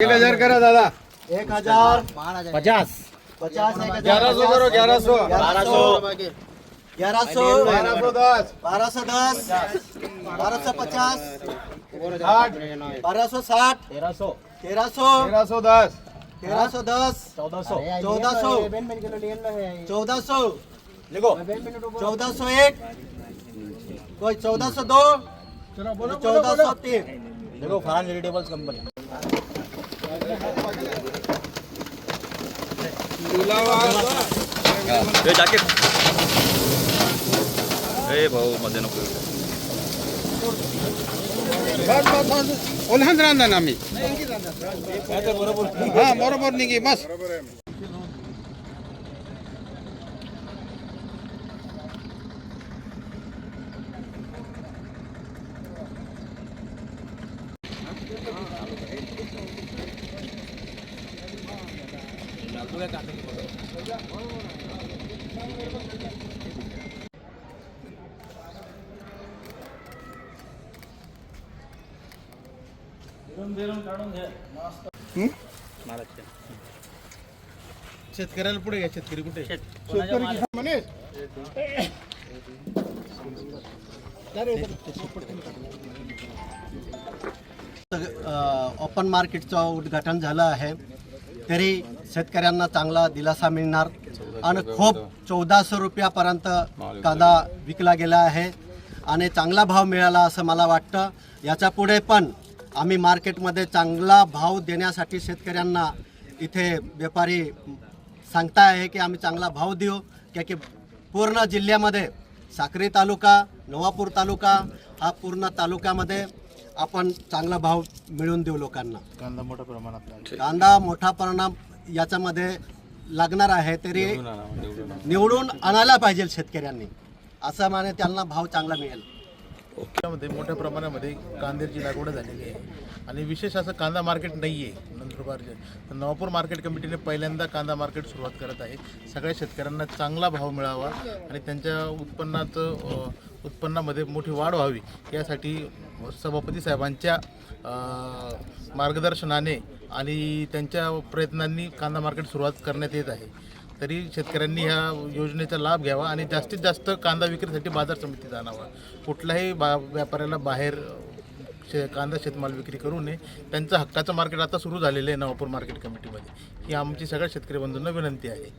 एक हज़ार करा दादा। एक हज़ार। पचास। पचास ग्यारह सौ करो ग्यारह सौ। ग्यारह सौ। ग्यारह सौ। बारह सौ दस। बारह सौ दस। बारह सौ पचास। आठ बारह सौ साठ। तेरह सौ। तेरह सौ। तेरह सौ दस। तेरह सौ दस। चौदह सौ। चौदह सौ चौदह सौ। लिखो। चौदह सौ एक। कोई चौदह सौ दो। चौदह सौ तीन। देखो फरहान वेजिटेबल्स कंपनी। हे जॅकेट ए भाऊ मध्ये नको ओल्हान रांधा आम्ही हा बरोबर निघी बस शेतकऱ्याला पुढे घ्या शेतकरी कुठे? ओपन मार्केटचं उद्घाटन झालं आहे. तरी शेतकऱ्यांना चांगला दिलासा मिळणार. आणि खूप चौदाशे रुपयापर्यंत कांदा विकला गेला आहे. आणि चांगला भाव मिळाला असं मला वाटतं. याच्यापुढे पण आम्ही मार्केटमध्ये चांगला भाव देण्यासाठी शेतकऱ्यांना इथे व्यापारी सांगता आहे की आम्ही चांगला भाव देऊ. क्या की पूर्ण जिल्ह्यामध्ये साक्री तालुका नवापूर तालुका हा पूर्ण तालुक्यामध्ये आपण चांगला भाव मिळवून देऊ लोकांना. कांदा मोठ्या प्रमाणात कांदा मोठा परिणाम याच्यामध्ये लागणार आहे तरी निवडून आणायला पाहिजे शेतकऱ्यांनी. असं माने त्यांना भाव चांगला मिळेल. मध्ये मोठ्या प्रमाणामध्ये कांद्याची लागवड झालेली आहे. आणि विशेष असं कांदा मार्केट नाही आहे नंदुरबारचे. तर नवापूर मार्केट कमिटीने पहिल्यांदा कांदा मार्केट सुरुवात करत आहे. सगळ्या शेतकऱ्यांना चांगला भाव मिळावा आणि त्यांच्या उत्पन्नात अ, उत्पन्नामध्ये मोठी वाढ व्हावी यासाठी सभापती साहेबांच्या मार्गदर्शनाने आणि त्यांच्या प्रयत्नांनी कांदा मार्केट सुरुवात करण्यात येत आहे. तरी शेतकऱ्यांनी ह्या योजनेचा लाभ घ्यावा आणि जास्तीत जास्त कांदा विक्रीसाठी बाजार समितीत आणावा कुठल्याही बा व्यापाऱ्याला बाहेर शे कांदा शेतमाल विक्री करू नये. त्यांचं हक्काचं मार्केट आता सुरू झालेलं आहे नवापूर मार्केट कमिटीमध्ये. ही आमची सगळ्या शेतकरी बंधूंना विनंती आहे.